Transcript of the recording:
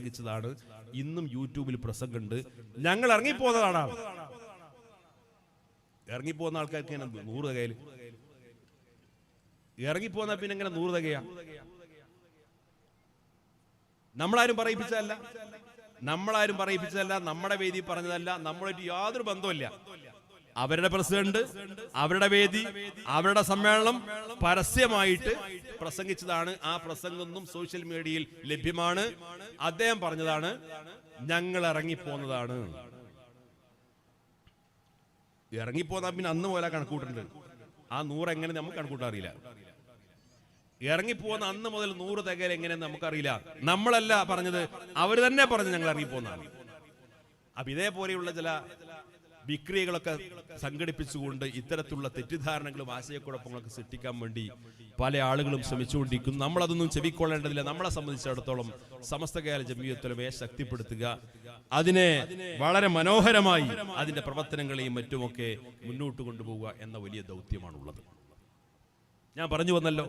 പ്രസംഗിച്ചതാണ്. ഇന്നും യൂട്യൂബിൽ പ്രസംഗമുണ്ട്. ഞങ്ങൾ ഇറങ്ങിപ്പോന്നതാണ്? ഇറങ്ങിപ്പോകുന്ന ആൾക്കാർക്ക് നൂറ് തകയിൽ ഇറങ്ങിപ്പോന്ന പിന്നെ എങ്ങനെ നൂറ് തകയാ നമ്മളാരും പറയിപ്പിച്ചതല്ല. നമ്മളാരും പറയിപ്പിച്ചതല്ല. നമ്മുടെ വേദി പറഞ്ഞതല്ല. നമ്മളായിട്ട് യാതൊരു ബന്ധമില്ല അവരുടെ പ്രസിഡന്റ് അവരുടെ വേദി അവരുടെ സമ്മേളനം പരസ്യമായിട്ട് പ്രസംഗിച്ചതാണ്. ആ പ്രസംഗമൊന്നും സോഷ്യൽ മീഡിയയിൽ ലഭ്യമാണ്. അദ്ദേഹം പറഞ്ഞതാണ് ഞങ്ങൾ ഇറങ്ങിപ്പോന്നതാണ് ഇറങ്ങിപ്പോന്നാ പിന്നെ അന്ന് പോലെ കണക്കൂട്ടുണ്ട്. ആ നൂറ് എങ്ങനെ നമുക്ക് കണക്കൂട്ടാൻ അറിയില്ല. ഇറങ്ങിപ്പോന്ന അന്ന് മുതൽ നൂറ് തികയിൽ എങ്ങനെയെന്ന് നമുക്കറിയില്ല. നമ്മളല്ല പറഞ്ഞത് അവർ തന്നെ പറഞ്ഞു ഞങ്ങൾ ഇറങ്ങിപ്പോന്നാണ്. അപ്പൊ ഇതേപോലെയുള്ള ചില വിക്രിയകളൊക്കെ സംഘടിപ്പിച്ചുകൊണ്ട് ഇത്തരത്തിലുള്ള തെറ്റിദ്ധാരണകളും ആശയക്കുഴപ്പങ്ങളൊക്കെ സൃഷ്ടിക്കാൻ വേണ്ടി പല ആളുകളും ശ്രമിച്ചുകൊണ്ടിരിക്കുന്നു. നമ്മളതൊന്നും ചെവിക്കൊള്ളേണ്ടതില്ല. നമ്മളെ സംബന്ധിച്ചിടത്തോളം സമസ്ത കേരള ജമീയത്തുലമയെ ശക്തിപ്പെടുത്തുക അതിനെ വളരെ മനോഹരമായി അതിന്റെ പ്രവർത്തനങ്ങളെയും മറ്റുമൊക്കെ മുന്നോട്ട് കൊണ്ടുപോവുക എന്ന വലിയ ദൗത്യമാണുള്ളത്. ഞാൻ പറഞ്ഞു വന്നല്ലോ.